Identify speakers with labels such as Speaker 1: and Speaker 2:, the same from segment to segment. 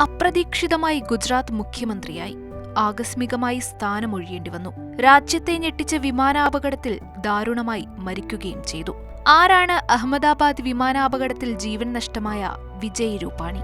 Speaker 1: അപ്രതീക്ഷിതമായി ഗുജറാത്ത് മുഖ്യമന്ത്രിയായി. ആകസ്മികമായി സ്ഥാനമൊഴിയേണ്ടി വന്നു. രാജ്യത്തെ ഞെട്ടിച്ച വിമാനാപകടത്തിൽ ദാരുണമായി മരിക്കുകയും ചെയ്തു. ആരാണ് അഹമ്മദാബാദ് വിമാനാപകടത്തിൽ ജീവൻ നഷ്ടമായ വിജയ് രൂപാണി?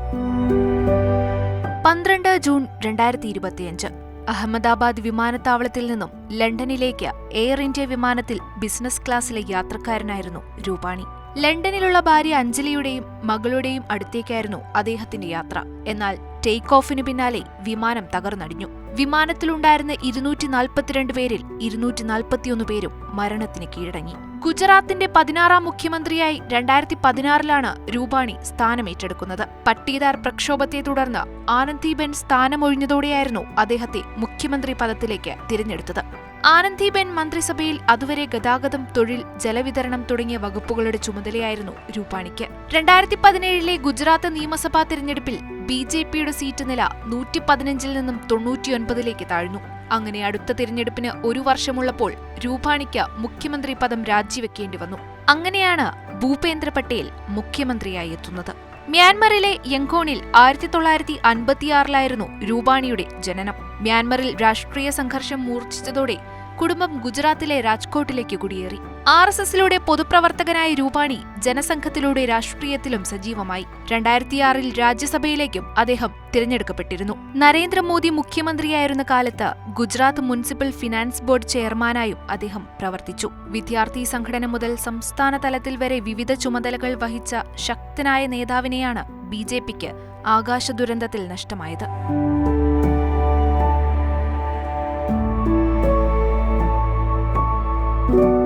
Speaker 1: പന്ത്രണ്ട് ജൂൺ രണ്ടായിരത്തി ഇരുപത്തിയഞ്ച് അഹമ്മദാബാദ് വിമാനത്താവളത്തിൽ നിന്നും ലണ്ടനിലേക്ക് എയർ ഇന്ത്യ വിമാനത്തിൽ ബിസിനസ് ക്ലാസ്സിലെ യാത്രക്കാരനായിരുന്നു രൂപാണി. ലണ്ടനിലുള്ള ഭാര്യ അഞ്ജലിയുടെയും മകളുടെയും അടുത്തേക്കായിരുന്നു അദ്ദേഹത്തിന്റെ യാത്ര. എന്നാൽ ടേക്ക് ഓഫിന് പിന്നാലെ വിമാനം തകർന്നടിഞ്ഞു. വിമാനത്തിലുണ്ടായിരുന്ന ഇരുന്നൂറ്റി നാൽപ്പത്തിരണ്ട് പേരിൽ ഇരുന്നൂറ്റി നാൽപ്പത്തിയൊന്ന് പേരും മരണത്തിന് കീഴടങ്ങി. ഗുജറാത്തിന്റെ പതിനാറാം മുഖ്യമന്ത്രിയായി രണ്ടായിരത്തി പതിനാറിലാണ് രൂപാണി സ്ഥാനമേറ്റെടുക്കുന്നത്. പട്ടീദാർ പ്രക്ഷോഭത്തെ തുടർന്ന് ആനന്ദിബെൻ സ്ഥാനമൊഴിഞ്ഞതോടെയായിരുന്നു അദ്ദേഹത്തെ മുഖ്യമന്ത്രി പദത്തിലേക്ക് തിരഞ്ഞെടുത്തത്. ആനന്ദിബെൻ മന്ത്രിസഭയിൽ അതുവരെ ഗതാഗതം തൊഴിൽ ജലവിതരണം തുടങ്ങിയ വകുപ്പുകളുടെ ചുമതലയായിരുന്നു രൂപാണിക്ക്. രണ്ടായിരത്തി പതിനേഴിലെ ഗുജറാത്ത് നിയമസഭാ തിരഞ്ഞെടുപ്പിൽ ബി ജെ പിയുടെ സീറ്റ് നില നൂറ്റി പതിനഞ്ചിൽ നിന്നും തൊണ്ണൂറ്റിയൊൻപതിലേക്ക് താഴ്ന്നു. അങ്ങനെ അടുത്ത തിരഞ്ഞെടുപ്പിന് ഒരു വർഷമുള്ളപ്പോൾ രൂപാണിക്ക് മുഖ്യമന്ത്രി പദം രാജിവെക്കേണ്ടി വന്നു. അങ്ങനെയാണ് ഭൂപേന്ദ്ര പട്ടേൽ മുഖ്യമന്ത്രിയായി എത്തുന്നത്. മ്യാൻമറിലെ യങ്കോണിൽ ആയിരത്തി തൊള്ളായിരത്തി അൻപത്തിയാറിലായിരുന്നു രൂപാണിയുടെ ജനനം. മ്യാൻമറിൽ രാഷ്ട്രീയ സംഘർഷം മൂർച്ഛിച്ചതോടെ കുടുംബം ഗുജറാത്തിലെ രാജ്കോട്ടിലേക്ക് കുടിയേറി. ആർ എസ് എസിലൂടെ പൊതുപ്രവർത്തകനായ രൂപാണി ജനസംഘത്തിലൂടെ രാഷ്ട്രീയത്തിലും സജീവമായി. രണ്ടായിരത്തിയാറിൽ രാജ്യസഭയിലേക്കും അദ്ദേഹം തിരഞ്ഞെടുക്കപ്പെട്ടിരുന്നു. നരേന്ദ്രമോദി മുഖ്യമന്ത്രിയായിരുന്ന കാലത്ത് ഗുജറാത്ത് മുനിസിപ്പൽ ഫിനാൻസ് ബോർഡ് ചെയർമാനായും അദ്ദേഹം പ്രവർത്തിച്ചു. വിദ്യാർത്ഥി സംഘടന മുതൽ സംസ്ഥാന തലത്തിൽ വരെ വിവിധ ചുമതലകൾ വഹിച്ച ശക്തനായ നേതാവിനെയാണ് ബി ജെ പിക്ക് ആകാശ ദുരന്തത്തിൽ നഷ്ടമായത്. thank you